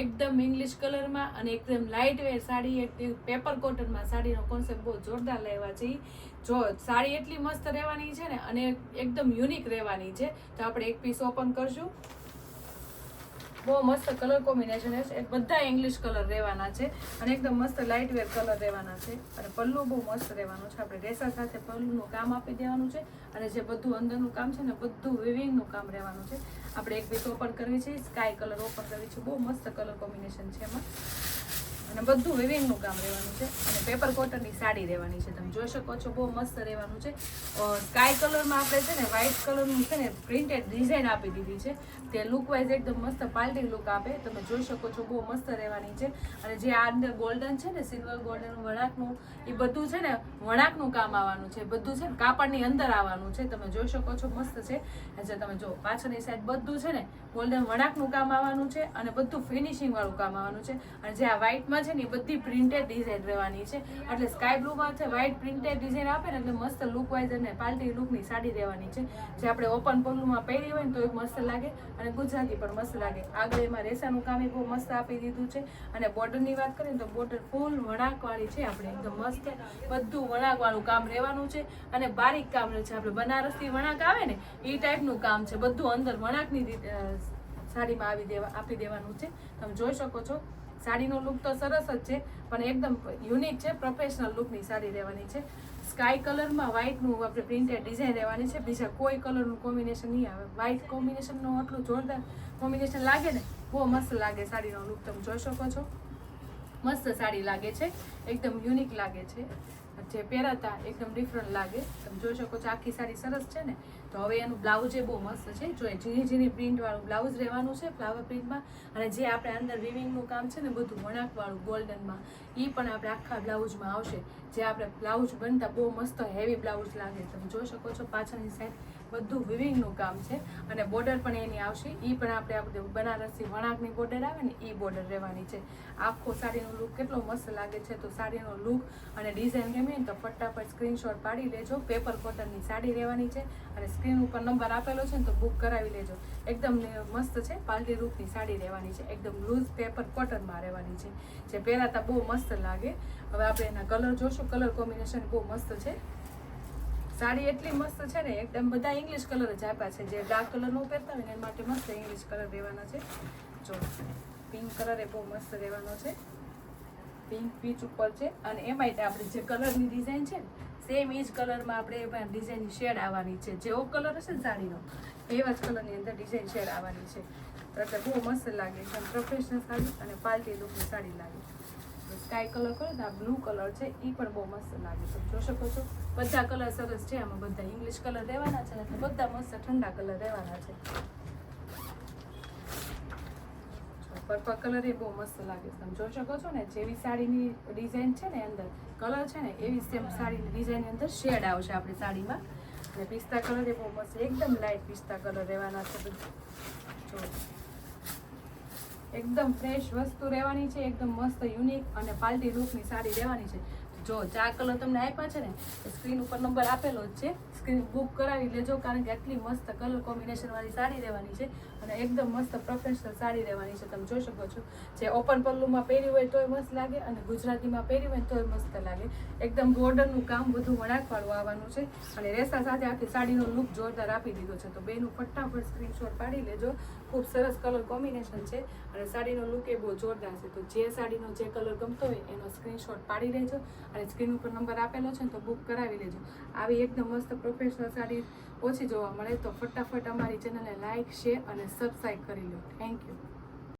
એકદમ ઇંગ્લિશ કલરમાં અને એકદમ લાઇટ વેર સાડી એકદમ પેપર કોટનમાં સાડીનો કોન્સેપ્ટ બહુ જોરદાર લેવા છે જો સાડી એટલી મસ્ત રહેવાની છે ને અને એકદમ યુનિક રહેવાની છે. તો આપણે એક પીસ ઓપન કરશું. બહુ મસ્ત કલર કોમ્બિનેશન છે. બધા ઇંગ્લિશ કલર રહેવાના છે અને એકદમ મસ્ત લાઇટ વેર કલર રહેવાના છે. અને પલ્લુ બહુ મસ્ત રહેવાનું છે. આપણે રેસા સાથે પલ્લુનું કામ આપી દેવાનું છે અને જે બધું અંદરનું કામ છે ને બધું વિવિંગનું કામ રહેવાનું છે. આપણે એક પીસ ઓપન કરવી છે સ્કાય કલર ઓપન કરવી છે. બહુ મસ્ત કલર કોમ્બિનેશન છે એમાં. અને બધું વિવિંગનું કામ રહેવાનું છે અને પેપર કોટનની સાડી રહેવાની છે. તમે જોઈ શકો છો, બહુ મસ્ત રહેવાનું છે. સ્કાય કલરમાં આપણે છે ને વ્હાઇટ કલરનું છે ને પ્રિન્ટેડ ડિઝાઇન આપી દીધી છે. તે લુકવાઇઝ એકદમ મસ્ત પાલ્ટી લુક આપે. તમે જોઈ શકો છો, બહુ મસ્ત રહેવાની છે. અને જે આ અંદર ગોલ્ડન છે ને સિલ્વર ગોલ્ડન વણાકનું એ બધું છે ને વણાકનું કામ આવવાનું છે. બધું છે ને કાપડની અંદર આવવાનું છે. તમે જોઈ શકો છો, મસ્ત છે. જે તમે જો પાછળની સાઈડ બધું છે ને ગોલ્ડન વણાકનું કામ આવવાનું છે અને બધું ફિનિશિંગ વાળું કામ આવવાનું છે. અને જે આ વ્હાઇટમાં છે ને બધી પ્રિન્ટેડ ડિઝાઇન રહેવાની છે. એટલે સ્કાય બ્લુમાં છે વ્હાઇટ પ્રિન્ટેડ ડિઝાઇન આપે ને એટલે મસ્ત લુક વાઇઝ અને પાર્ટી લુકની સાડી રહેવાની છે. જે આપણે ઓપન પલ્લુમાં પહેરી હોય ને તો એ મસ્ત લાગે અને ગુજરાતી પણ મસ્ત લાગે. આગળ એમાં રેસાનું કામ એ બહુ મસ્ત આપી દીધું છે. અને બોર્ડરની વાત કરીએ તો બોર્ડર ફૂલ વણાકવાળી છે આપણે, એકદમ મસ્ત બધું વણાકવાળું કામ રહેવાનું છે અને બારીક કામ છે. આપણે બનારસથી વણાક આવે ને, એ ટાઈપનું કામ છે. બધું અંદર વણાકની સાડીમાં આવી દેવા, આપી દેવાનું છે. તમે જોઈ શકો છો. સાડીનો લુક તો સરસ જ છે, પણ એકદમ યુનિક છે પ્રોફેશનલ લુકની સાડી રહેવાની છે. સ્કાય કલરમાં વ્હાઇટનું આપણે પ્રિન્ટેડ ડિઝાઇન રહેવાની છે, બીજા કોઈ કલરનું કોમ્બિનેશન નહીં આવે. વ્હાઇટ કોમ્બિનેશનનું આટલું જોરદાર કોમ્બિનેશન લાગે ને, બહુ મસ્ત લાગે સાડીનો લુક તમે જોઈ શકો છો. મસ્ત સાડી લાગે છે, એકદમ યુનિક લાગે છે. જે પહેરાતા એકદમ ડિફરન્ટ લાગે. તમે જોઈ શકો છો આખી સાડી સરસ છે ને? તો હવે એનું બ્લાઉઝ એ બહુ મસ્ત છે. જો ઝીણી ઝીણી પ્રિન્ટવાળું બ્લાઉઝ રહેવાનું છે ફ્લાવર પ્રિન્ટમાં અને જે આપણે અંદર વિવિંગનું કામ છે ને બધું વણાકવાળું ગોલ્ડનમાં એ પણ આપણે આખા બ્લાઉઝમાં આવશે. જે આપણે બ્લાઉઝ બનતા બહુ મસ્ત હેવી બ્લાઉઝ લાગે. તમે જોઈ શકો છો પાછળની સાઈડ બધું વિવિંગનું કામ છે, અને બોર્ડર પણ એની આવશે. એ પણ આપણે આપણે બનારસી વણાકની બોર્ડર આવે ને એ બોર્ડર રહેવાની છે. આખો સાડીનો લુક કેટલો મસ્ત લાગે છે. તો સાડીનો લુક અને ડિઝાઇન ગમે તો ફટાફટ સ્ક્રીનશોટ પાડી લેજો. પેપર કોટનની સાડી રહેવાની છે અને સ્ક્રીન ઉપર નંબર આપેલો છે ને તો બુક કરાવી લેજો. એકદમ મસ્ત છે. પાલટી રૂપની સાડી રહેવાની છે. એકદમ લૂઝ પેપર કોટનમાં રહેવાની છે. જે પહેરાતા બહુ મસ્ત લાગે. હવે આપણે એના કલર જોશું. કલર કોમ્બિનેશન બહુ મસ્ત છે. સાડી એટલી મસ્ત છે ને, એકદમ બધા ઇંગ્લિશ કલર જ આપ્યા છે. જે ડાર્ક કલરનો પહેરતા હોય ને, એના માટે મસ્ત ઇંગ્લિશ કલર રહેવાના છે. જો પિંક કલર એ બહુ મસ્ત રહેવાનો છે. પિંક પીચ ઉપર છે. અને એમાંય તે આપણે જે કલરની ડિઝાઇન છે ને સેમ એ જ કલરમાં આપણે એમાં ડિઝાઇનની શેડ આવવાની છે. જેવો કલર હશે ને સાડીનો, એવા જ કલરની અંદર ડિઝાઇન શેડ આવવાની છે. તો એટલે બહુ મસ્ત લાગે એકદમ પ્રોફેશનલ સાડી અને પાર્ટી લુકની સાડી લાગે સ્કાય કલર કરો ને, આ બ્લુ કલર છે એ પણ બહુ મસ્ત લાગે છે. જોઈ શકો છો? બધા કલર સરસ છે. આમાં બધા ઇંગ્લિશ કલર રહેવાના છે એટલે બધા મસ્ત ઠંડા કલર રહેવાના છે. પર્પલ કલર એ બહુ મસ્ત લાગે તમે જોઈ શકો છો ને, જેવી સાડીની ડિઝાઇન છે ને અંદર, કલર છે ને, એવી સેમ સાડીની ડિઝાઇનની અંદર શેડ આવશે આપણી સાડીમાં. અને પિસ્તા કલર એ બહુ મસ્ત, એકદમ લાઇટ પિસ્તા કલર રહેવાના છે જો. એકદમ ફ્રેશ વસ્તુ રહેવાની છે, એકદમ મસ્ત યુનિક અને પાલટી લુકની સાડી રહેવાની છે. જો ચાર કલર તમને આપ્યા છે ને સ્ક્રીન ઉપર નંબર આપેલો જ છે. સ્ક્રીન બુક કરાવી લેજો, કારણ કે આટલી મસ્ત કલર કોમ્બિનેશનવાળી સાડી રહેવાની છે અને એકદમ મસ્ત પ્રોફેશનલ સાડી રહેવાની છે. તમે જોઈ શકો છો. જે ઓપન પલ્લુમાં પહેરી હોય તોય મસ્ત લાગે અને ગુજરાતીમાં પહેરી હોય તોય મસ્ત લાગે. એકદમ બોર્ડરનું કામ બધું વણાકવાળું આવવાનું છે અને રેસા સાથે આખી સાડીનો લુક જોરદાર આપી દીધો છે. તો બેનું ફટાફટ સ્ક્રીનશોટ પાડી લેજો. ખૂબ સરસ કલર કોમ્બિનેશન છે અને સાડીનો લુક એ બહુ જોરદાર છે. તો જે સાડીનો જે કલર ગમતો હોય એનો સ્ક્રીનશોટ પાડી લેજો. અને સ્ક્રીન ઉપર નંબર આપેલો છે ને તો બુક કરાવી લેજો. આવી એકદમ મસ્ત પ્રોફેશનલ સાડી ઓછી જોવા મળે તો ફટાફટ અમારી ચેનલને લાઇક શેર અને સબસ્ક્રાઈબ કરી લો. Thank you